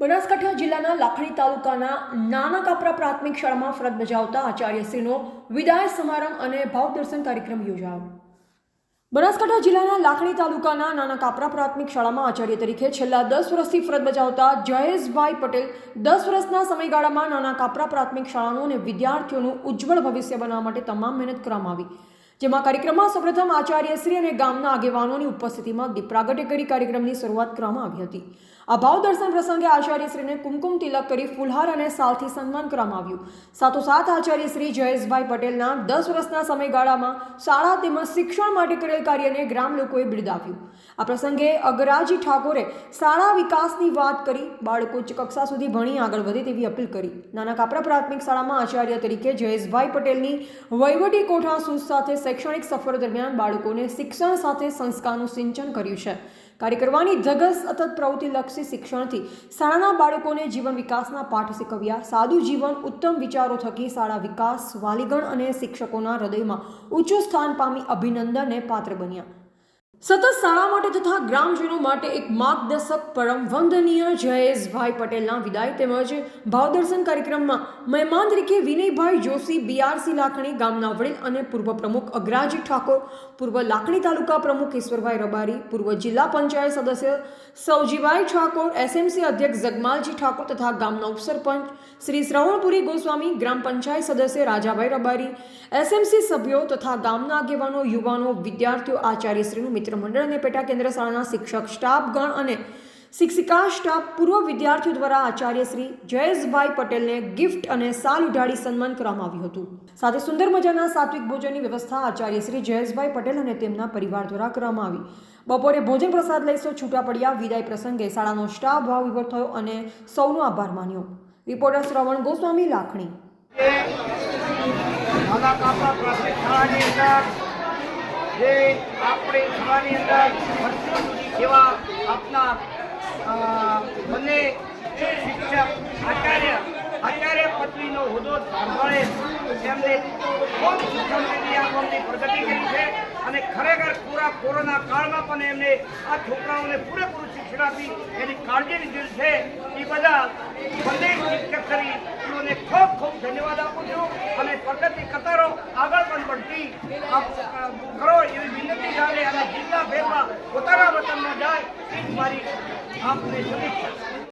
બનાસકાંઠા જિલ્લાના લાખણી તાલુકાના નાના કાપરા પ્રાથમિક શાળામાં ફરજ બજાવતા આચાર્યશ્રીનો વિદાય સમારંભ અને ભાવદર્શન કાર્યક્રમ યોજાયો. બનાસકાંઠા જિલ્લાના લાખણી તાલુકાના નાના કાપરા પ્રાથમિક શાળામાં આચાર્ય તરીકે છેલ્લા દસ વર્ષથી ફરજ બજાવતા જયેશભાઈ પટેલ દસ વર્ષના સમયગાળામાં નાના કાપરા પ્રાથમિક શાળાનું અને વિદ્યાર્થીઓનું ઉજ્જવળ ભવિષ્ય બનાવવા માટે તમામ મહેનત કરવામાં આવી. જેમાં કાર્યક્રમમાં સૌપ્રથમ આચાર્યશ્રી અને ગામના આગેવાનોની ઉપસ્થિતિમાં દીપ પ્રાગટ્ય કરી કાર્યક્રમની શરૂઆત કરવામાં આવી હતી. આ ભાવ દર્શન પ્રસંગે આચાર્યશ્રીને કુમકુમ તિલક કરી ફુલહાર અને સાલથી સન્માન કરવામાં આવ્યું. સાથોસાથ આચાર્યશ્રી જયેશભાઈ પટેલના દસ વર્ષના સમયગાળામાં શાળા તેમજ શિક્ષણ માટે કરેલ કાર્યને ગ્રામ લોકોએ બિરદાવ્યું. આ પ્રસંગે અગરાજી ઠાકોરે શાળા વિકાસની વાત કરી, બાળકો કક્ષા સુધી ભણી આગળ વધે તેવી અપીલ કરી. નાના કાપરા પ્રાથમિક શાળામાં આચાર્ય તરીકે જયેશભાઈ પટેલની વહીવટી કોઠા સૂઝ સાથે શૈક્ષણિક સફર દરમિયાન બાળકોને શિક્ષણ સાથે સંસ્કારનું સિંચન કર્યું છે. કાર્ય કરવાની ધગસ અથત પ્રવૃત્તિલક્ષી શિક્ષણથી શાળાના બાળકોને જીવન વિકાસના પાઠ શીખવ્યા. સાદું જીવન, ઉત્તમ વિચારો થકી શાળા વિકાસ, વાલીગણ અને શિક્ષકોના હૃદયમાં ઊંચું સ્થાન પામી અભિનંદનને પાત્ર બન્યા. સતત શાળા માટે તથા ગ્રામજનો માટે એક માર્ગદર્શક પરમ વંદનીય જયેશભાઈ પટેલના વિદાય તેમજ ભાવદર્શન કાર્યક્રમમાં મહેમાન તરીકે વિનયભાઈ જોશી બીઆરસી લાખણી ગામના વડીલ અને પૂર્વ પ્રમુખ અગ્રાજી ઠાકોર, પૂર્વ લાખણી તાલુકા પ્રમુખ ઈશ્વરભાઈ રબારી, પૂર્વ જિલ્લા પંચાયત સદસ્ય સૌજીભાઈ ઠાકોર એસએમસી અધ્યક્ષ જગમાલજી ઠાકોર તથા ગામના ઉપસરપંચ શ્રી શ્રવણપુરી ગોસ્વામી, ગ્રામ પંચાયત સદસ્ય રાજાભાઈ રબારી એસએમસી સભ્યો તથા ગામના આગેવાનો, યુવાનો, વિદ્યાર્થીઓ, આચાર્યશ્રીનું મિત્ર મંડળ અને પેટા કેન્દ્ર શાળાના શિક્ષક સ્ટાફગણ અને શિક્ષિકા સ્ટાફ પૂર્વ વિદ્યાર્થીઓ દ્વારા આચાર્ય શ્રી જયેશભાઈ પટેલને ગિફ્ટ અને સાલ ઉઢાડી સન્માન કરવામાં આવ્યું હતું. સાથે સુંદર મજાના સાત્વિક ભોજનની વ્યવસ્થા આચાર્ય શ્રી જયેશભાઈ પટેલ અને તેમના પરિવાર દ્વારા કરવામાં આવી. બપોરે ભોજન પ્રસાદ લઈશો, છૂટા પડ્યા, વિદાય પ્રસંગે શાળાનો સ્ટાફ ભાવ વિભર થયો અને સૌનો આભાર માન્યો. રિપોર્ટર શ્રવણ ગોસ્વામી લાખણી નાના કાપા પ્રાથમિક શાળાની અંદર જે આપણે શાળાની અંદર વર્ષો સુધી સેવા આપનાર બંને શિક્ષક, આચાર્ય આચાર્ય પદવીનો હોદ્દો સાંભળે તેમને ખૂબ સુખમથી આ પ્રગતિ કરી છે અને ખરેખર પૂરા કોરોના કાળમાં પણ એમને આ છોકરાઓને પૂરેપૂરું શિક્ષણ આપી એની કાળજી લીધેલ છે. એ બધા બંને શિક્ષક કરી એઓને ખૂબ ખૂબ ધન્યવાદ આપું છું અને પ્રગતિ કતારો આગળ પણ પડતી આપ અ, કરો એવી વિનંતી સાથે અને જિલ્લા ભેરમાં પોતાના વતનમાં જાય એ મારી આપને શુભેચ્છા.